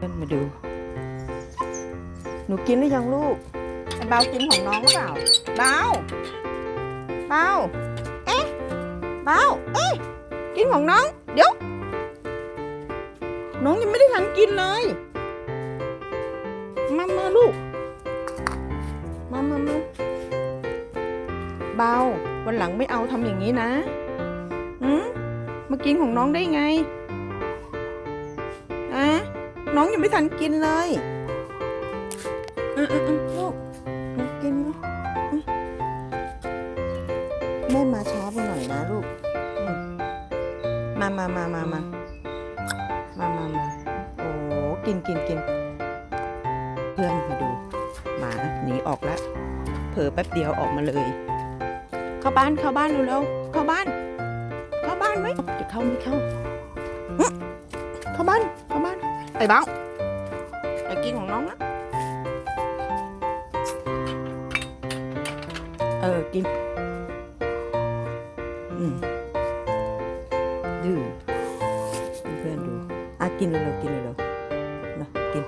เดินมาดู หนูกินหรือยังลูกไอ้เบากินของน้องหรือเปล่าเบาเบาเอ๊ะเบาเอ๊ะกินของน้อง เดี๋ยว น้องยังไม่ได้ทันกินเลย มามาลูก มามามาเบาวันหลังไม่เอาทำอย่างนี้นะอืมมากินของน้องได้ไงอะ น้องยังไม่ทันกินเลยอืมอืมอืมลูกมากินนะอืมแม่มาช้าไปหน่อยนะลูกอืมมามามามามามามามาโอ้กินกินกิน เพื่อนมาดู หมาหนีออกแล้วเผลอแป๊บเดียวออกมาเลย เข้าบ้านเข้าบ้านเร็วๆเข้าบ้าน เข้าบ้านไหมจะเข้าไม่เข้าหึเข้าบ้าน เข้บ้านไอ้บ้าไอ้กินของน้องนะ เออ กิน อืมดื้อเพื่อนดูอะกินเร็วๆกินเร็วๆนะกิน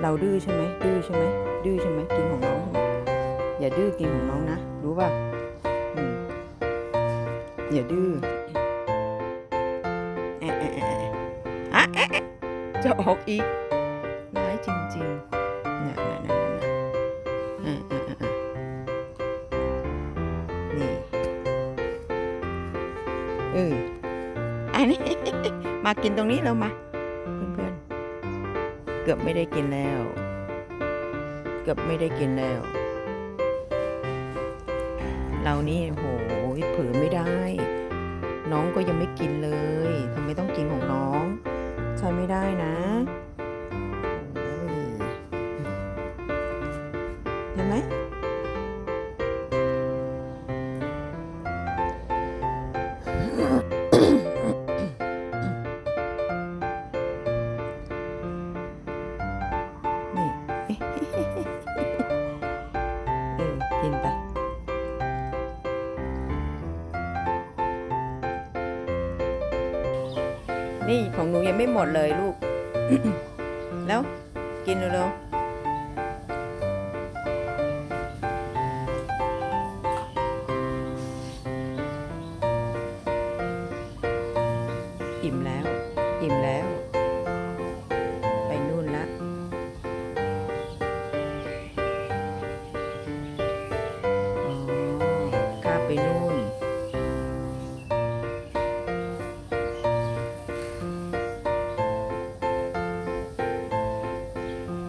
เราดื้อใช่ไหมดื้อใช่ไหมดื้อใช่ไหมกินของน้องใช่ไหมอย่าดื้อกินของน้องนะ รู้ป่ะอืมอย่าดื้อ จะออกอีกร้ายจริงๆน่ะน่ะน่ะน่ะอะอะอะอะนี่ เออ อันนี้ มากินตรงนี้เรามา เพื่อนๆ เกือบไม่ได้กินแล้ว เกือบไม่ได้กินแล้ว เรานี่โหเผลอไม่ได้ น้องก็ยังไม่กินเลยทำไมต้องกินของน้อง ใช้ไม่ได้นะเห็นไหมนี่เออกินไป นี่ของหนูยังไม่หมดเลยลูก แล้วกินเร็วๆ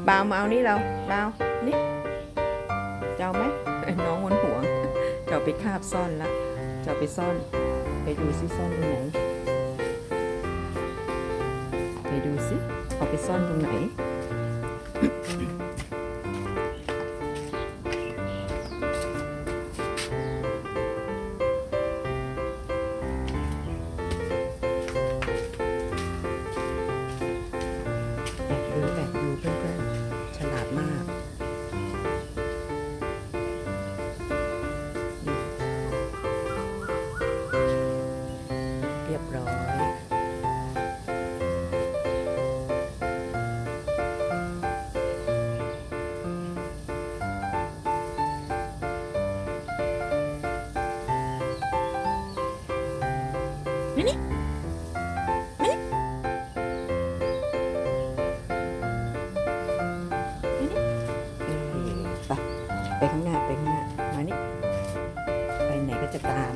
บาวมาเอานี่เราบาวนี่จะเอาไหมน้องวนห่วงจะเอาไปคาบซ่อนละจะเอาไปซ่อน ไปดูซิซ่อนตรงไหน ไปดูซิเอาไปซ่อนตรงไหน มานี่นี่มานี่ไปไปข้างหน้า ไปข้างหน้า มานี่ ไปไหนก็จะตาม